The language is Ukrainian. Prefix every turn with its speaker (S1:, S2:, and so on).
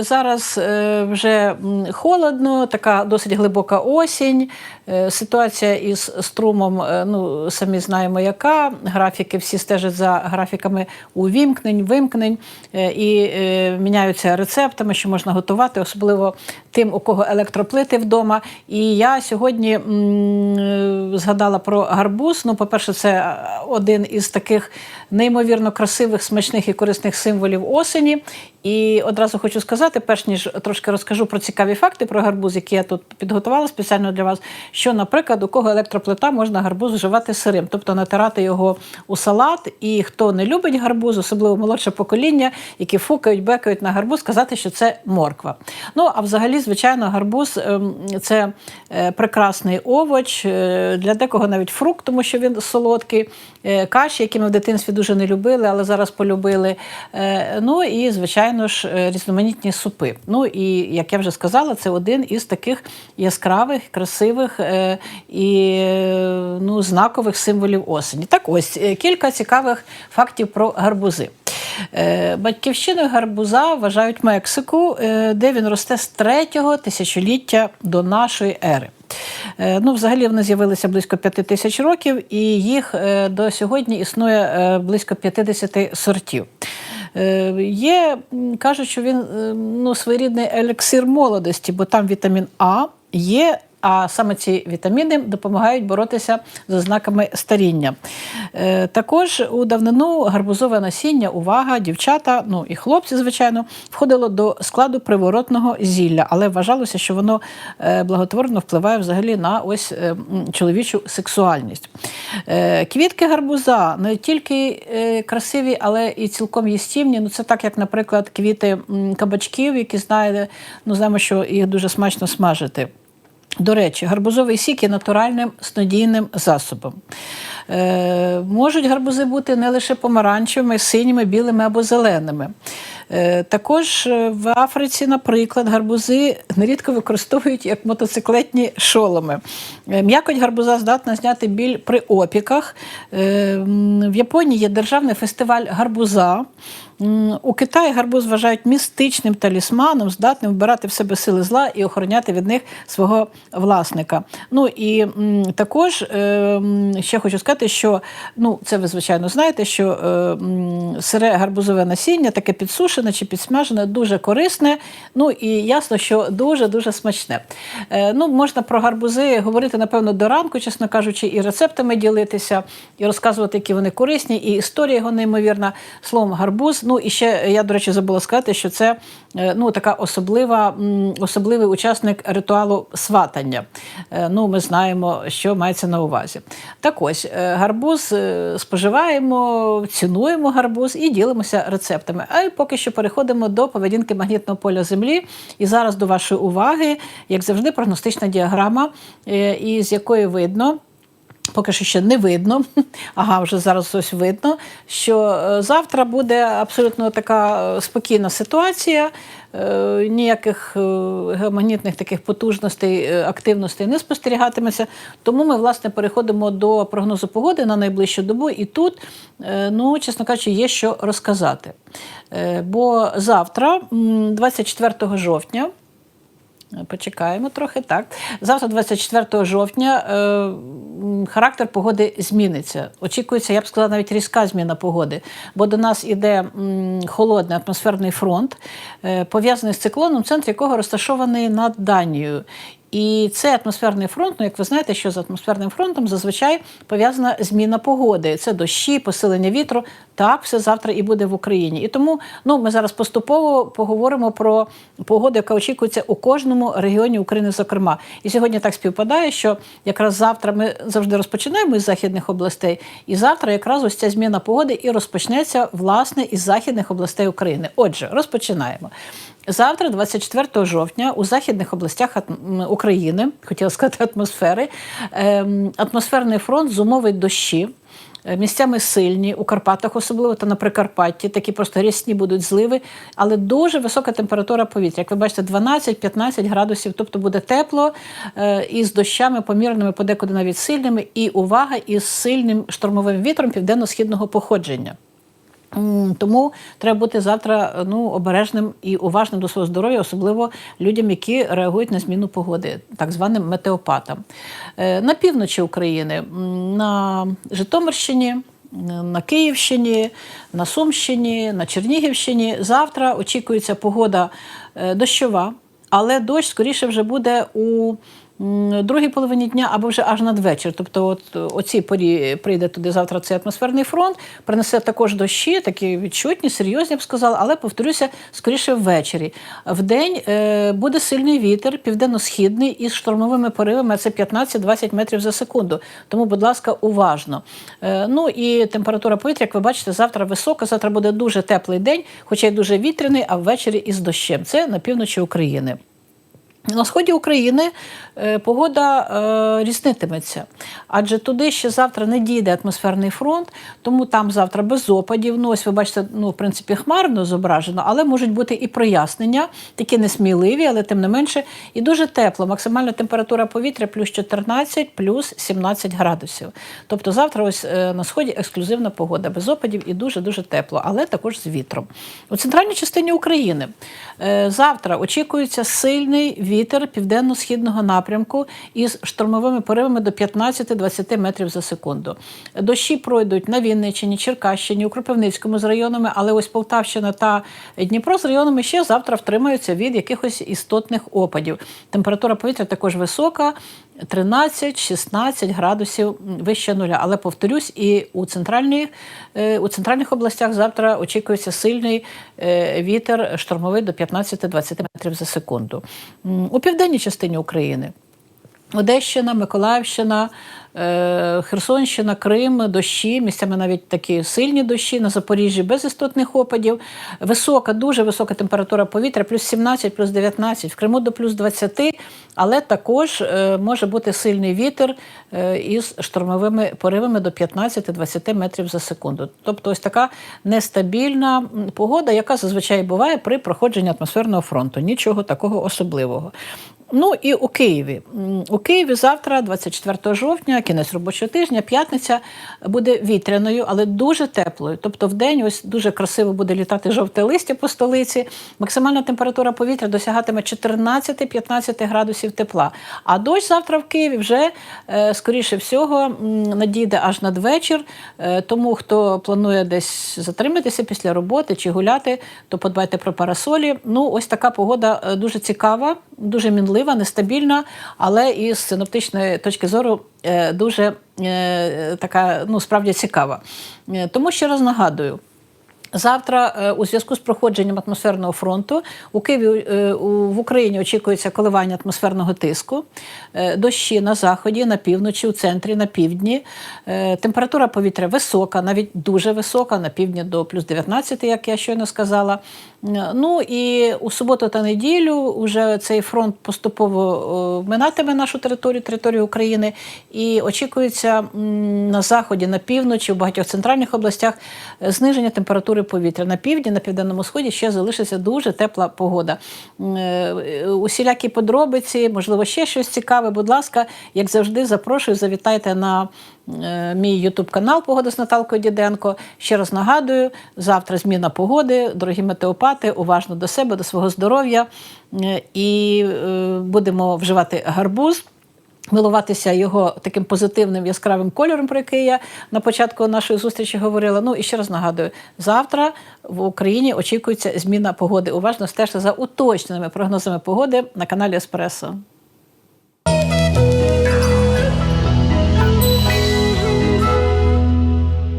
S1: Зараз е, вже холодно, така досить глибока осінь. Е, Ситуація із струмом, е, ну самі знаємо, яка. Графіки всі стежать за графіками увімкнень, вимкнень і міняються рецептами, що можна готувати, особливо тим, у кого електроплити вдома. І я сьогодні згадала про гарбуз. Ну, по-перше, це один із таких неймовірно красивих, смачних і корисних символів осені. І одразу хочу сказати, перш ніж трошки розкажу про цікаві факти про гарбуз, які я тут підготувала спеціально для вас, що, наприклад, у кого електроплита можна гарбуз вживати сирим, тобто натирати його у салат. І хто не любить гарбуз, особливо молодше покоління, які фукають, бекають на гарбуз, сказати, що це морква. Ну а взагалі, звичайно, гарбуз ем, це е, прекрасний овоч, е, для декого навіть фрукт, тому що він солодкий, е, каші, які ми в дитинстві дуже не любили, але зараз полюбили. Ну і звичайно ж різноманітні супи. Ну і як я вже сказала, це один із таких яскравих, красивих е, і ну, знакових символів осені. Так ось е, кілька цікавих фактів про гарбузи. Е, Батьківщиною гарбуза вважають Мексику, де він росте з третього тисячоліття до нашої ери. Ну, взагалі вони з'явилися близько п'яти тисяч років, і їх до сьогодні існує близько 50 сортів. Е, Є, кажуть, що він е, ну, своєрідний елексир молодості, бо там вітамін А є. А саме ці вітаміни допомагають боротися з ознаками старіння. Е, також у давнину гарбузове насіння, увага, дівчата, ну і хлопці, звичайно, входило до складу приворотного зілля, але вважалося, що воно е, благотворно впливає взагалі на ось е, чоловічу сексуальність. Квітки гарбуза не тільки красиві, але і цілком їстівні. Ну, це так, як, наприклад, квіти кабачків, які знаєте, ну знаємо, що їх дуже смачно смажити. До речі, гарбузовий сік є натуральним снодійним засобом. Е, можуть гарбузи бути не лише помаранчевими, синіми, білими або зеленими. Е, також е, в Африці, наприклад, гарбузи нерідко використовують як мотоциклетні шоломи. Е, м'якоть гарбуза здатна зняти біль при опіках. Е, в Японії є державний фестиваль гарбуза. У Китаї гарбуз вважають містичним талісманом, здатним вбирати в себе сили зла і охороняти від них свого власника. Ну і також е, ще хочу сказати, що ну, це ви звичайно знаєте, що е, сире гарбузове насіння, таке підсушене чи підсмажене, дуже корисне. Ну і ясно, що дуже дуже смачне. Е, ну, можна про гарбузи говорити, напевно, до ранку, чесно кажучи, і рецептами ділитися, і розказувати, які вони корисні, і історія його неймовірна. Словом, гарбуз. Ну і ще я, до речі, забула сказати, що це е, ну, така особлива, особливий учасник ритуалу сватання. Е, Ну, ми знаємо, що мається на увазі. Так ось, е, гарбуз е, споживаємо, цінуємо гарбуз і ділимося рецептами. А й поки що переходимо до поведінки магнітного поля Землі. І зараз до вашої уваги, як завжди, прогностична діаграма, е, із якої видно. Поки що ще не видно, ага, вже зараз ось видно, що е, завтра буде абсолютно така е, спокійна ситуація, е, ніяких геомагнітних таких потужностей, активностей не спостерігатиметься. Тому ми, власне, переходимо до прогнозу погоди на найближчу добу, і тут, ну, чесно кажучи, є що розказати. Бо завтра, 24 жовтня, Почекаємо трохи. Так. Завтра, 24 жовтня, е, характер погоди зміниться. Очікується, я б сказала, навіть різка зміна погоди, бо до нас іде м, холодний атмосферний фронт, е, пов'язаний з циклоном, центр якого розташований над Данією. І цей атмосферний фронт, ну як ви знаєте, що з атмосферним фронтом зазвичай пов'язана зміна погоди. Це дощі, посилення вітру. Так, все завтра і буде в Україні. І тому ну, ми зараз поступово поговоримо про погоду, яка очікується у кожному регіоні України, зокрема. І сьогодні так співпадає, що якраз завтра ми завжди розпочинаємо із західних областей, і завтра якраз ось ця зміна погоди і розпочнеться власне із західних областей України. Отже, розпочинаємо. Завтра, 24 жовтня, у західних областях України, хотіла сказати атмосфери, ем, атмосферний фронт зумовить дощі. е, Місцями сильні, у Карпатах особливо та на Прикарпатті, такі просто рясні будуть зливи, але дуже висока температура повітря. Як ви бачите, 12-15 градусів, тобто буде тепло е, із дощами помірними, подекуди навіть сильними, і увага із сильним штормовим вітром південно-східного походження. Тому треба бути завтра ну, обережним і уважним до свого здоров'я, особливо людям, які реагують на зміну погоди, так званим метеопатам. Е, На півночі України, на Житомирщині. На Київщині, на Сумщині, на Чернігівщині завтра очікується погода е, дощова, але дощ скоріше вже буде у другій половині дня або вже аж надвечір. Тобто, от о цій порі прийде туди завтра цей атмосферний фронт, принесе також дощі, такі відчутні, серйозні, я б сказала, але повторюся, скоріше ввечері. Вдень е, буде сильний вітер, південно-східний із штормовими поривами, це 15-20 метрів за секунду. Тому, будь ласка, уважно. Е, ну і температура повітря, як ви бачите, завтра висока. Завтра буде дуже теплий день, хоча й дуже вітряний, а ввечері із дощем. Це на півночі України. На сході України е, погода е, різнитиметься, адже туди ще завтра не дійде атмосферний фронт, тому там завтра без опадів. Ну, ось ви бачите, ну, в принципі, хмарно зображено, але можуть бути і прояснення, такі несміливі, але тим не менше, і дуже тепло. Максимальна температура повітря плюс 14, плюс 17 градусів. Тобто завтра ось е, на сході ексклюзивна погода без опадів і дуже-дуже тепло, але також з вітром. У центральній частині України завтра очікується сильний вітер південно-східного напрямку із штормовими поривами до 15-20 метрів за секунду. Дощі пройдуть на Вінниччині, Черкащині, у Кропивницькому з районами, але ось Полтавщина та Дніпро з районами ще завтра втримаються від якихось істотних опадів. Температура повітря також висока. 13-16 градусів вище нуля. Але повторюсь, і у центральних, е, у центральних областях завтра очікується сильний е, вітер штормовий до 15-20 метрів за секунду. У південній частині України. Одещина, Миколаївщина, Херсонщина, Крим, дощі, місцями навіть такі сильні дощі на Запоріжжі без істотних опадів. Висока, дуже висока температура повітря, плюс 17, плюс 19, в Криму до плюс 20, але також е, може бути сильний вітер е, із штормовими поривами до 15-20 метрів за секунду. Тобто ось така нестабільна погода, яка зазвичай буває при проходженні атмосферного фронту. Нічого такого особливого. Ну і у Києві. У Києві завтра, 24 жовтня, кінець робочого тижня, п'ятниця буде вітряною, але дуже теплою. Тобто в день ось дуже красиво буде літати жовте листя по столиці. Максимальна температура повітря досягатиме 14-15 градусів тепла. А дощ завтра в Києві вже е, скоріше всього надійде аж надвечір. Е, Тому хто планує десь затриматися після роботи чи гуляти, то подбайте про парасолі. Ну, ось така погода е, дуже цікава, дуже мінлива, нестабільна, але із синоптичної точки зору е, дуже е, така, ну справді цікава. Е, Тому ще раз нагадую. Завтра, е, у зв'язку з проходженням атмосферного фронту, у Києві е, в Україні очікується коливання атмосферного тиску, е, дощі на заході, на півночі, у центрі, на півдні. Температура повітря висока, навіть дуже висока, на півдні до плюс 19, як я щойно сказала. Ну і у суботу та неділю вже цей фронт поступово минатиме нашу територію, територію України, і очікується на заході, на півночі, в багатьох центральних областях зниження температури повітря. На півдні, на південному сході ще залишиться дуже тепла погода. Е, Усілякі подробиці, можливо, ще щось цікаве. Будь ласка, як завжди, запрошую, завітайте на е, мій ютуб канал Погода з Наталкою Діденко. Ще раз нагадую, завтра зміна погоди, дорогі метеопати, уважно до себе, до свого здоров'я. Е, І будемо вживати гарбуз. Милуватися його таким позитивним яскравим кольором, про який я на початку нашої зустрічі говорила. Ну і ще раз нагадую: завтра в Україні очікується зміна погоди. Уважно стежте за уточненими прогнозами погоди на каналі Еспресо.